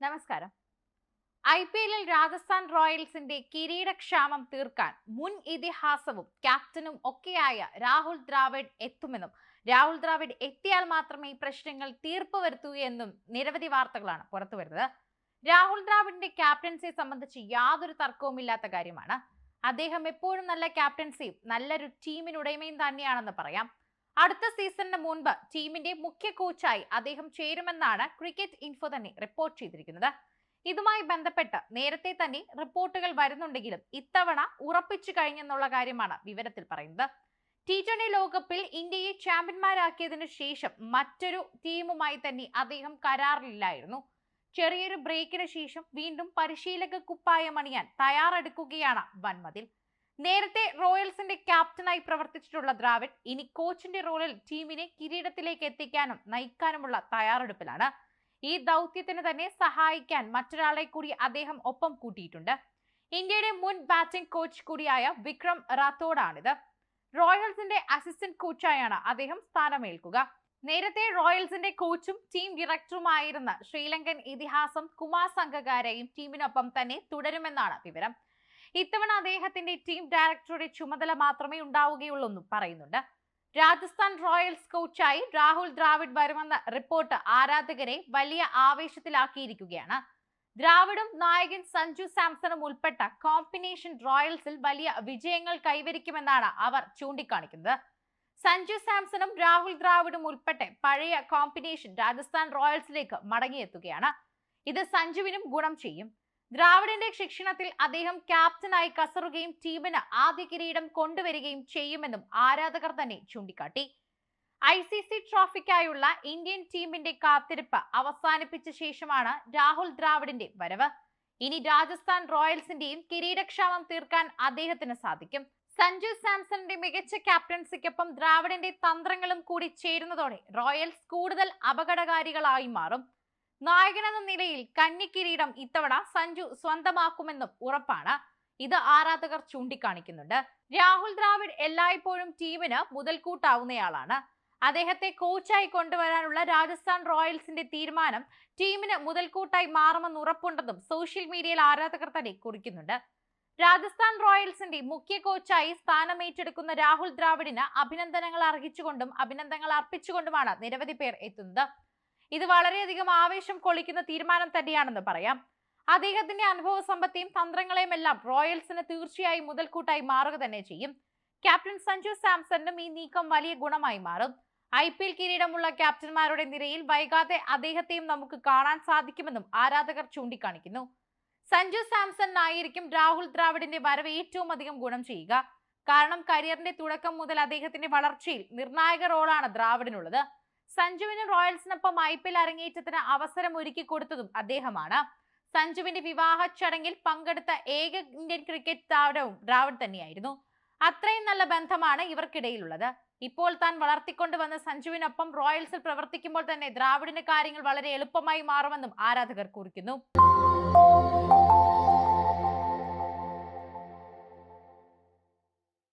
നമസ്കാരം. I P എല്ലിൽ രാജസ്ഥാൻ റോയൽസിന്റെ കിരീടക്ഷാമം തീർക്കാൻ മുൻ ഇതിഹാസവും ക്യാപ്റ്റനും ഒക്കെയായ രാഹുൽ ദ്രാവിഡ് എത്തുമെന്നും രാഹുൽ ദ്രാവിഡ് എത്തിയാൽ മാത്രമേ ഈ പ്രശ്നങ്ങൾ തീർപ്പ് വരുത്തൂ എന്നും നിരവധി വാർത്തകളാണ് പുറത്തു വരുന്നത്. രാഹുൽ ദ്രാവിഡിന്റെ ക്യാപ്റ്റൻസിയെ സംബന്ധിച്ച് യാതൊരു തർക്കവുമില്ലാത്ത കാര്യമാണ്. അദ്ദേഹം എപ്പോഴും നല്ല ക്യാപ്റ്റൻസിയും നല്ലൊരു ടീമിനുടമയും തന്നെയാണെന്ന് പറയാം. അടുത്ത സീസണിന് മുൻപ് ടീമിന്റെ മുഖ്യ കോച്ചായി അദ്ദേഹം ചേരുമെന്നാണ് ക്രിക്കറ്റ് ഇൻഫോ തന്നെ റിപ്പോർട്ട് ചെയ്തിരിക്കുന്നത്. ഇതുമായി ബന്ധപ്പെട്ട് നേരത്തെ തന്നെ റിപ്പോർട്ടുകൾ വരുന്നുണ്ടെങ്കിലും ഇത്തവണ ഉറപ്പിച്ചു കഴിഞ്ഞെന്നുള്ള കാര്യമാണ് വിവരത്തിൽ പറയുന്നത്. ടി ട്വന്റി ലോകകപ്പിൽ ഇന്ത്യയെ ചാമ്പ്യന്മാരാക്കിയതിനു ശേഷം മറ്റൊരു ടീമുമായി തന്നെ അദ്ദേഹം കരാറിലില്ലായിരുന്നു. ചെറിയൊരു ബ്രേക്കിന് ശേഷം വീണ്ടും പരിശീലക കുപ്പായം അണിയാൻ തയ്യാറെടുക്കുകയാണ് വൻമതിൽ. നേരത്തെ റോയൽസിന്റെ ക്യാപ്റ്റനായി പ്രവർത്തിച്ചിട്ടുള്ള ദ്രാവിഡ് ഇനി കോച്ചിന്റെ റോളിൽ ടീമിനെ കിരീടത്തിലേക്ക് എത്തിക്കാനും നയിക്കാനുമുള്ള തയ്യാറെടുപ്പിലാണ്. ഈ ദൗത്യത്തിന് തന്നെ സഹായിക്കാൻ മറ്റൊരാളെ കൂടി അദ്ദേഹം ഒപ്പം കൂട്ടിയിട്ടുണ്ട്. ഇന്ത്യയുടെ മുൻ ബാറ്റിംഗ് കോച്ച് കൂടിയായ വിക്രം റാത്തോഡാണിത്. റോയൽസിന്റെ അസിസ്റ്റന്റ് കോച്ചായാണ് അദ്ദേഹം സ്ഥാനമേൽക്കുക. നേരത്തെ റോയൽസിന്റെ കോച്ചും ടീം ഡയറക്ടറുമായിരുന്ന ശ്രീലങ്കൻ ഇതിഹാസം കുമാർ സംഘകാരയും ടീമിനൊപ്പം തന്നെ തുടരുമെന്നാണ് വിവരം. ഇത്തവണ അദ്ദേഹത്തിന്റെ ടീം ഡയറക്ടറുടെ ചുമതല മാത്രമേ ഉണ്ടാവുകയുള്ളൂ എന്നും പറയുന്നുണ്ട്. രാജസ്ഥാൻ റോയൽസ് കോച്ചായി രാഹുൽ ദ്രാവിഡ് വരുമെന്ന റിപ്പോർട്ട് ആരാധകരെ വലിയ ആവേശത്തിലാക്കിയിരിക്കുകയാണ്. ദ്രാവിഡും നായകൻ സഞ്ജു സാംസണും ഉൾപ്പെട്ട കോമ്പിനേഷൻ റോയൽസിൽ വലിയ വിജയങ്ങൾ കൈവരിക്കുമെന്നാണ് അവർ ചൂണ്ടിക്കാണിക്കുന്നത്. സഞ്ജു സാംസണും രാഹുൽ ദ്രാവിഡും ഉൾപ്പെട്ട പഴയ കോമ്പിനേഷൻ രാജസ്ഥാൻ റോയൽസിലേക്ക് മടങ്ങിയെത്തുകയാണ്. ഇത് സഞ്ജുവിനും ഗുണം ചെയ്യും. ദ്രാവിഡിന്റെ ശിക്ഷണത്തിൽ അദ്ദേഹം ക്യാപ്റ്റനായി കസറുകയും ടീമിന് ആദ്യ കിരീടം കൊണ്ടുവരികയും ചെയ്യുമെന്നും ആരാധകർ തന്നെ ചൂണ്ടിക്കാട്ടി. ഐ സി സി ട്രോഫിക്കായുള്ള ഇന്ത്യൻ ടീമിന്റെ കാത്തിരിപ്പ് അവസാനിപ്പിച്ച ശേഷമാണ് രാഹുൽ ദ്രാവിഡിന്റെ വരവ്. ഇനി രാജസ്ഥാൻ റോയൽസിന്റെയും കിരീടക്ഷാമം തീർക്കാൻ അദ്ദേഹത്തിന് സാധിക്കും. സഞ്ജു സാംസണിന്റെ മികച്ച ക്യാപ്റ്റൻസിക്കൊപ്പം ദ്രാവിഡിന്റെ തന്ത്രങ്ങളും കൂടി ചേരുന്നതോടെ റോയൽസ് കൂടുതൽ അപകടകാരികളായി മാറും. നായകനെന്ന നിലയിൽ കന്നി കിരീടം ഇത്തവണ സഞ്ജു സ്വന്തമാക്കുമെന്നും ഉറപ്പാണ്. ഇത് ആരാധകർ ചൂണ്ടിക്കാണിക്കുന്നുണ്ട്. രാഹുൽ ദ്രാവിഡ് എല്ലായ്പ്പോഴും ടീമിന് മുതൽക്കൂട്ടാവുന്നയാളാണ്. അദ്ദേഹത്തെ കോച്ചായി കൊണ്ടുവരാനുള്ള രാജസ്ഥാൻ റോയൽസിന്റെ തീരുമാനം ടീമിന് മുതൽക്കൂട്ടായി മാറുമെന്ന് ഉറപ്പുണ്ടെന്നും സോഷ്യൽ മീഡിയയിൽ ആരാധകർ തന്നെ കുറിക്കുന്നുണ്ട്. രാജസ്ഥാൻ റോയൽസിന്റെ മുഖ്യ കോച്ചായി സ്ഥാനമേറ്റെടുക്കുന്ന രാഹുൽ ദ്രാവിഡിന് അഭിനന്ദനങ്ങൾ അർഹിച്ചുകൊണ്ടും അഭിനന്ദനങ്ങൾ അർപ്പിച്ചുകൊണ്ടുമാണ് നിരവധി പേർ എത്തുന്നത്. ഇത് വളരെയധികം ആവേശം കൊള്ളിക്കുന്ന തീരുമാനം തന്നെയാണെന്ന് പറയാം. അദ്ദേഹത്തിന്റെ അനുഭവ സമ്പത്തിയും തന്ത്രങ്ങളെയും എല്ലാം റോയൽസിന് തീർച്ചയായും മുതൽക്കൂട്ടായി മാറുക തന്നെ ചെയ്യും. ക്യാപ്റ്റൻ സഞ്ജു സാംസണിനും ഈ നീക്കം വലിയ ഗുണമായി മാറും. ഐ പി എൽ കിരീടമുള്ള ക്യാപ്റ്റന്മാരുടെ നിരയിൽ വൈകാതെ അദ്ദേഹത്തെയും നമുക്ക് കാണാൻ സാധിക്കുമെന്നും ആരാധകർ ചൂണ്ടിക്കാണിക്കുന്നു. സഞ്ജു സാംസൺ ആയിരിക്കും രാഹുൽ ദ്രാവിഡിന്റെ വരവ് ഏറ്റവും അധികം ഗുണം ചെയ്യുക. കാരണം കരിയറിന്റെ തുടക്കം മുതൽ അദ്ദേഹത്തിന്റെ വളർച്ചയിൽ നിർണായക റോളാണ് ദ്രാവിഡിനുള്ളത്. സഞ്ജുവിന് റോയൽസിനൊപ്പം ഐ പി എൽ അരങ്ങേറ്റത്തിന് അവസരം ഒരുക്കി കൊടുത്തതും അദ്ദേഹമാണ്. സഞ്ജുവിന്റെ വിവാഹ ചടങ്ങിൽ പങ്കെടുത്ത ഏക ഇന്ത്യൻ ക്രിക്കറ്റ് താരവും ദ്രാവിഡ് തന്നെയായിരുന്നു. അത്രയും നല്ല ബന്ധമാണ് ഇവർക്കിടയിലുള്ളത്. ഇപ്പോൾ താൻ വളർത്തിക്കൊണ്ടുവന്ന സഞ്ജുവിനൊപ്പം റോയൽസിൽ പ്രവർത്തിക്കുമ്പോൾ തന്നെ ദ്രാവിഡിന്റെ കാര്യങ്ങൾ വളരെ എളുപ്പമായി മാറുമെന്നും ആരാധകർ കുറിക്കുന്നു.